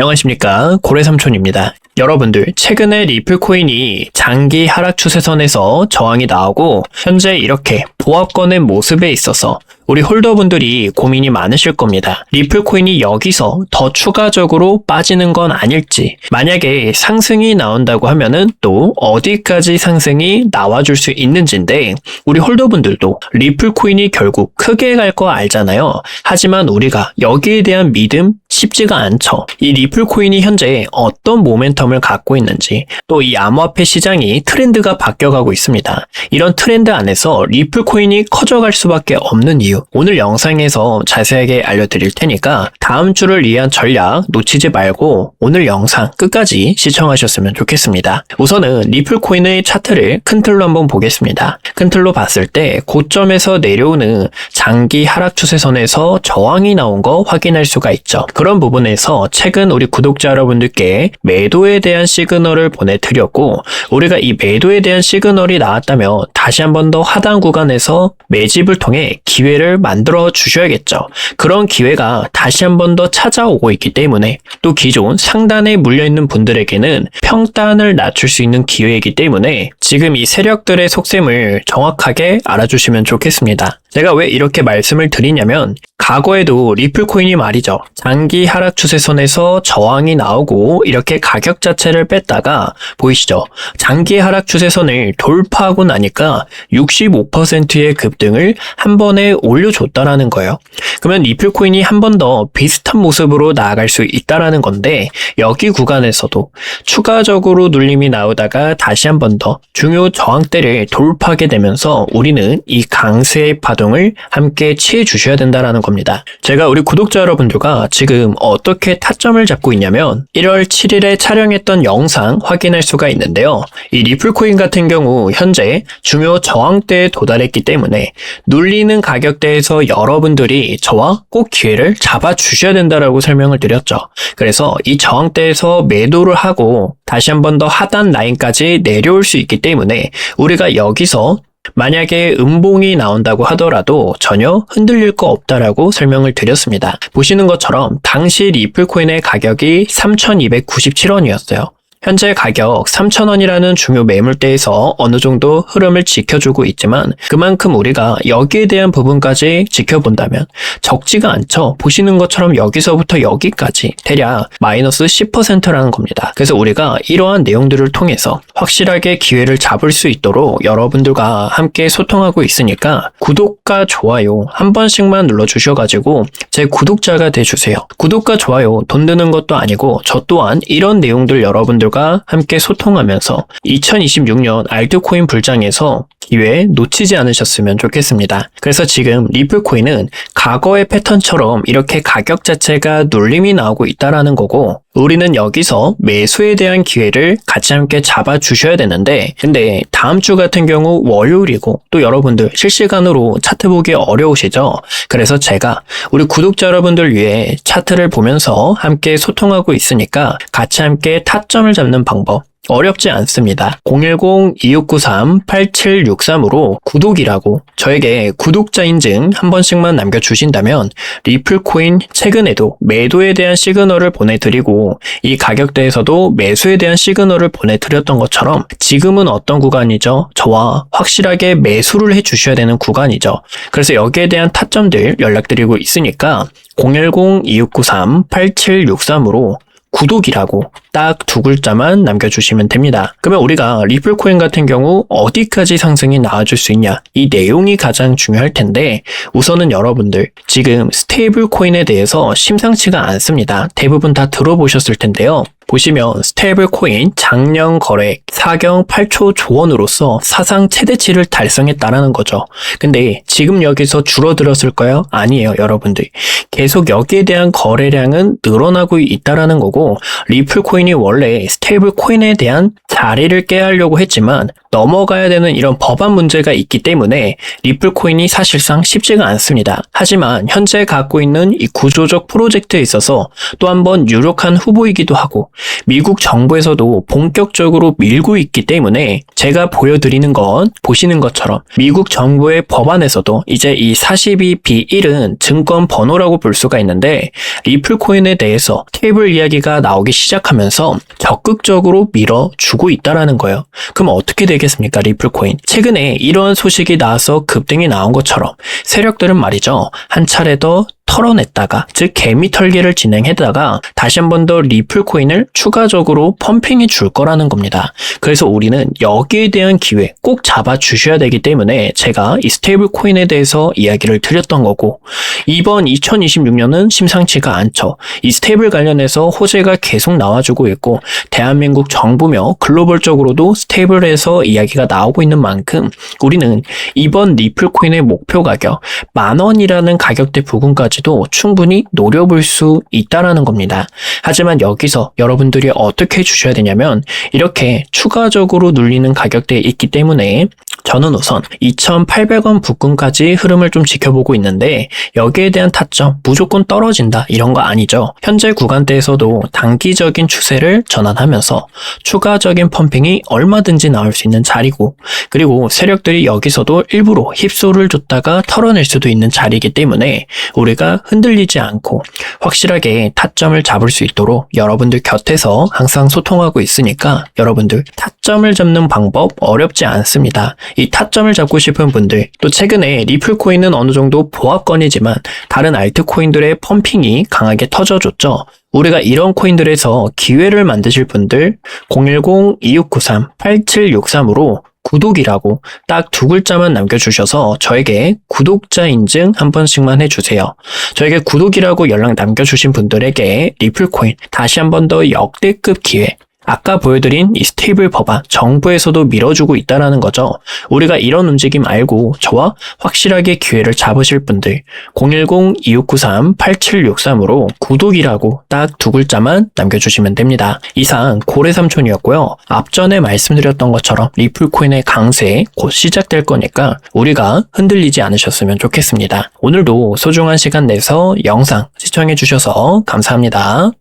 안녕하십니까 고래삼촌입니다. 여러분들 최근에 리플코인이 장기 하락 추세선에서 저항이 나오고 현재 이렇게 보합권의 모습에 있어서 우리 홀더분들이 고민이 많으실 겁니다. 리플코인이 여기서 더 추가적으로 빠지는 건 아닐지 만약에 상승이 나온다고 하면은 또 어디까지 상승이 나와줄 수 있는지인데 우리 홀더분들도 리플코인이 결국 크게 갈 거 알잖아요. 하지만 우리가 여기에 대한 믿음 쉽지가 않죠. 이 리플 코인이 현재 어떤 모멘텀을 갖고 있는지 또 이 암호화폐 시장이 트렌드가 바뀌어가고 있습니다. 이런 트렌드 안에서 리플 코인이 커져갈 수밖에 없는 이유 오늘 영상에서 자세하게 알려드릴 테니까 다음 주를 위한 전략 놓치지 말고 오늘 영상 끝까지 시청하셨으면 좋겠습니다. 우선은 리플 코인의 차트를 큰 틀로 한번 보겠습니다. 큰 틀로 봤을 때 고점에서 내려오는 장기 하락 추세선에서 저항이 나온 거 확인할 수가 있죠. 그런 부분에서 최근 우리 구독자 여러분들께 매도에 대한 시그널을 보내드렸고 우리가 이 매도에 대한 시그널이 나왔다면 다시 한 번 더 하단 구간에서 매집을 통해 기회를 만들어 주셔야겠죠. 그런 기회가 다시 한 번 더 찾아오고 있기 때문에 또 기존 상단에 물려있는 분들에게는 평단을 낮출 수 있는 기회이기 때문에 지금 이 세력들의 속셈을 정확하게 알아주시면 좋겠습니다. 제가 왜 이렇게 말씀을 드리냐면 과거에도 리플코인이 말이죠. 장기 하락 추세선에서 저항이 나오고 이렇게 가격 자체를 뺐다가 보이시죠? 장기 하락 추세선을 돌파하고 나니까 65%의 급등을 한 번에 올려줬다라는 거예요. 그러면 리플코인이 한 번 더 비슷한 모습으로 나아갈 수 있다라는 건데 여기 구간에서도 추가적으로 눌림이 나오다가 다시 한 번 더 중요 저항대를 돌파하게 되면서 우리는 이 강세의 파동 을 함께 취해 주셔야 된다라는 겁니다. 제가 우리 구독자 여러분들과 지금 어떻게 타점을 잡고 있냐면 1월 7일에 촬영했던 영상 확인할 수가 있는데요. 이 리플코인 같은 경우 현재 중요 저항대에 도달했기 때문에 눌리는 가격대에서 여러분들이 저와 꼭 기회를 잡아 주셔야 된다라고 설명을 드렸죠. 그래서 이 저항대에서 매도를 하고 다시 한 번 더 하단 라인까지 내려올 수 있기 때문에 우리가 여기서 만약에 음봉이 나온다고 하더라도 전혀 흔들릴 거 없다라고 설명을 드렸습니다. 보시는 것처럼 당시 리플코인의 가격이 3,297원이었어요. 현재 가격 3,000원이라는 중요 매물대에서 어느 정도 흐름을 지켜주고 있지만 그만큼 우리가 여기에 대한 부분까지 지켜본다면 적지가 않죠. 보시는 것처럼 여기서부터 여기까지 대략 마이너스 10%라는 겁니다. 그래서 우리가 이러한 내용들을 통해서 확실하게 기회를 잡을 수 있도록 여러분들과 함께 소통하고 있으니까 구독과 좋아요 한 번씩만 눌러주셔가지고 제 구독자가 돼주세요. 구독과 좋아요 돈 드는 것도 아니고 저 또한 이런 내용들 여러분들과 함께 소통하면서 2026년 알트코인 불장에서 기회 놓치지 않으셨으면 좋겠습니다. 그래서 지금 리플코인은 과거의 패턴처럼 이렇게 가격 자체가 눌림이 나오고 있다라는 거고 우리는 여기서 매수에 대한 기회를 같이 함께 잡아 주셔야 되는데 근데 다음 주 같은 경우 월요일이고 또 여러분들 실시간으로 차트 보기 어려우시죠? 그래서 제가 우리 구독자 여러분들 위해 차트를 보면서 함께 소통하고 있으니까 같이 함께 타점을 잡는 방법 어렵지 않습니다. 010-2693-8763으로 구독이라고 저에게 구독자 인증 한 번씩만 남겨주신다면 리플코인 최근에도 매도에 대한 시그널을 보내드리고 이 가격대에서도 매수에 대한 시그널을 보내드렸던 것처럼 지금은 어떤 구간이죠? 저와 확실하게 매수를 해주셔야 되는 구간이죠. 그래서 여기에 대한 타점들 연락드리고 있으니까 010-2693-8763으로 구독이라고 딱 두 글자만 남겨주시면 됩니다. 그러면 우리가 리플코인 같은 경우 어디까지 상승이 나와줄 수 있냐 이 내용이 가장 중요할 텐데 우선은 여러분들 지금 스테이블 코인에 대해서 심상치가 않습니다. 대부분 다 들어보셨을 텐데요. 보시면 스테이블 코인 작년 거래 4경 8초 조원으로서 사상 최대치를 달성했다라는 거죠. 근데 지금 여기서 줄어들었을까요? 아니에요, 여러분들. 계속 여기에 대한 거래량은 늘어나고 있다라는 거고 리플 코인이 원래 스테이블 코인에 대한 자리를 깨하려고 했지만 넘어가야 되는 이런 법안 문제가 있기 때문에 리플 코인이 사실상 쉽지가 않습니다. 하지만 현재 갖고 있는 이 구조적 프로젝트에 있어서 또 한 번 유력한 후보이기도 하고 미국 정부에서도 본격적으로 밀고 있기 때문에 제가 보여드리는 건 보시는 것처럼 미국 정부의 법안에서도 이제 이 42B1은 증권 번호라고 볼 수가 있는데 리플 코인에 대해서 테이블 이야기가 나오기 시작하면서 적극적으로 밀어주고 있다라는 거예요. 그럼 어떻게 되겠습니까, 리플 코인? 최근에 이런 소식이 나와서 급등이 나온 것처럼 세력들은 말이죠. 한 차례 더 털어냈다가 즉 개미 털기를 진행했다가 다시 한 번 더 리플 코인을 추가적으로 펌핑해 줄 거라는 겁니다. 그래서 우리는 여기에 대한 기회 꼭 잡아 주셔야 되기 때문에 제가 이 스테이블 코인에 대해서 이야기를 드렸던 거고 이번 2026년은 심상치가 않죠. 이 스테이블 관련해서 호재가 계속 나와주고 있고 대한민국 정부며 글로벌적으로도 스테이블에서 이야기가 나오고 있는 만큼 우리는 이번 리플 코인의 목표 가격 만 원이라는 가격대 부근까지 도 충분히 노려볼 수 있다라는 겁니다. 하지만 여기서 여러분들이 어떻게 해주셔야 되냐면 이렇게 추가적으로 눌리는 가격대에 있기 때문에 저는 우선 2,800원 부근까지 흐름을 좀 지켜보고 있는데 여기에 대한 타점 무조건 떨어진다 이런 거 아니죠. 현재 구간대에서도 단기적인 추세를 전환하면서 추가적인 펌핑이 얼마든지 나올 수 있는 자리고 그리고 세력들이 여기서도 일부러 힙소를 줬다가 털어낼 수도 있는 자리이기 때문에 우리가 흔들리지 않고 확실하게 타점을 잡을 수 있도록 여러분들 곁에서 항상 소통하고 있으니까 여러분들 타점을 잡는 방법 어렵지 않습니다. 이 타점을 잡고 싶은 분들 또 최근에 리플 코인은 어느 정도 보합권이지만 다른 알트 코인들의 펌핑이 강하게 터져줬죠. 우리가 이런 코인들에서 기회를 만드실 분들 010-2693-8763으로 구독이라고 딱 두 글자만 남겨주셔서 저에게 구독자 인증 한 번씩만 해주세요. 저에게 구독이라고 연락 남겨주신 분들에게 리플코인 다시 한 번 더 역대급 기회 아까 보여드린 이 스테이블 법안 정부에서도 밀어주고 있다라는 거죠. 우리가 이런 움직임 알고 저와 확실하게 기회를 잡으실 분들 010-2693-8763으로 구독이라고 딱 두 글자만 남겨주시면 됩니다. 이상 고래삼촌이었고요. 앞전에 말씀드렸던 것처럼 리플코인의 강세 곧 시작될 거니까 우리가 흔들리지 않으셨으면 좋겠습니다. 오늘도 소중한 시간 내서 영상 시청해주셔서 감사합니다.